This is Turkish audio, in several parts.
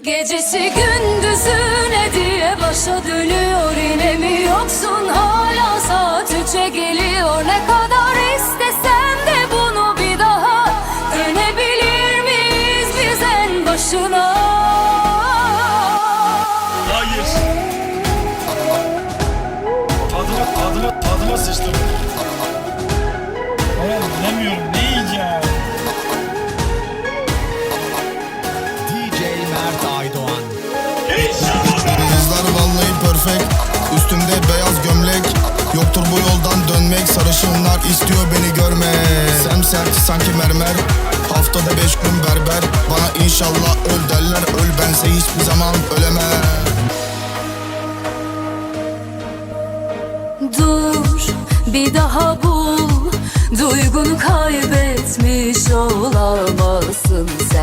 Gecesi gündüzü ne diye başa dönüyor yine mi yoksun hala saat üçe geliyor ne kadar istesem de bunu bir daha dönebilir miyiz biz en başına Hayır. Tadıma, tadıma, tadıma sıçtım. Perfect Üstümde beyaz gömlek. Yoktur bu yoldan dönmek Sarışınlar istiyor beni görmek. Semsert sanki mermer Haftada beş gün berber. Bana inşallah öl derler Öl bense hiçbir zaman ölemem. Dur bir daha bul. Duygunu kaybetmiş olamazsın sen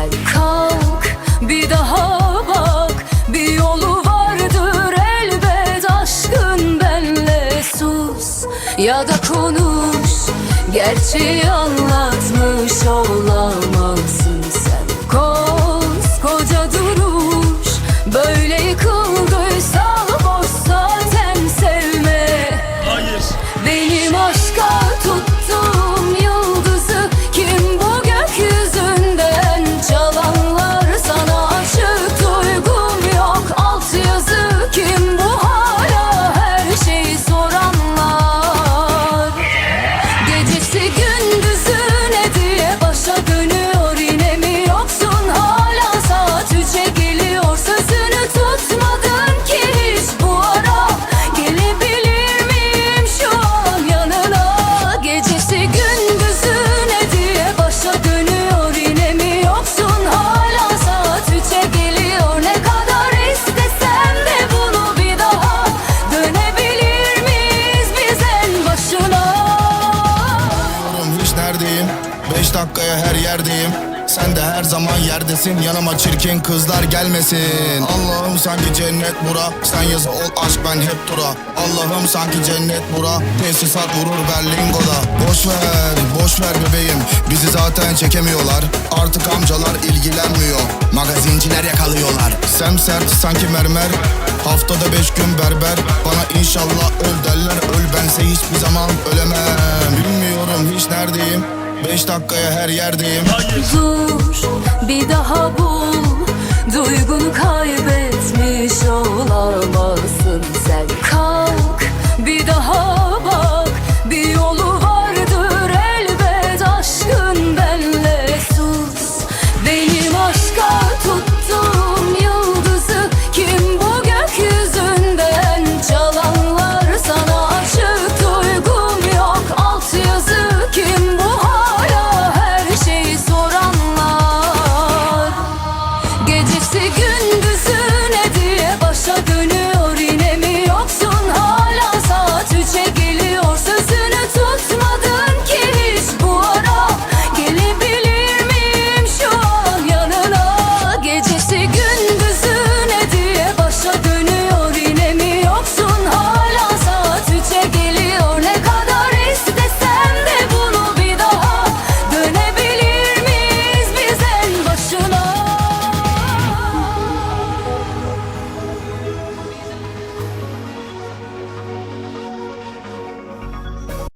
Ya da konuş Gerçeği anlatmış olamazsın Dakikaya her yerdeyim. Sen de her zaman yerdesin. Yanıma çirkin kızlar gelmesin. Allah'ım sanki cennet bura. Sen yazı ol aşk ben hep dura Allah'ım sanki cennet bura. Tesisat vurur Berlingo'da. Boş ver, boş ver bebeğim. Bizi zaten çekemiyorlar. Artık amcalar ilgilenmiyor. Magazinciler yakalıyorlar. Semsert sanki mermer. Haftada beş gün berber. Bana inşallah öl derler. Öl bense hiçbir zaman ölemem. Bilmiyorum hiç neredeyim Beş dakikaya her yerdeyim. Dur bir daha bul Duygunu kaybetmiş olamazsın sen. Kalk bir daha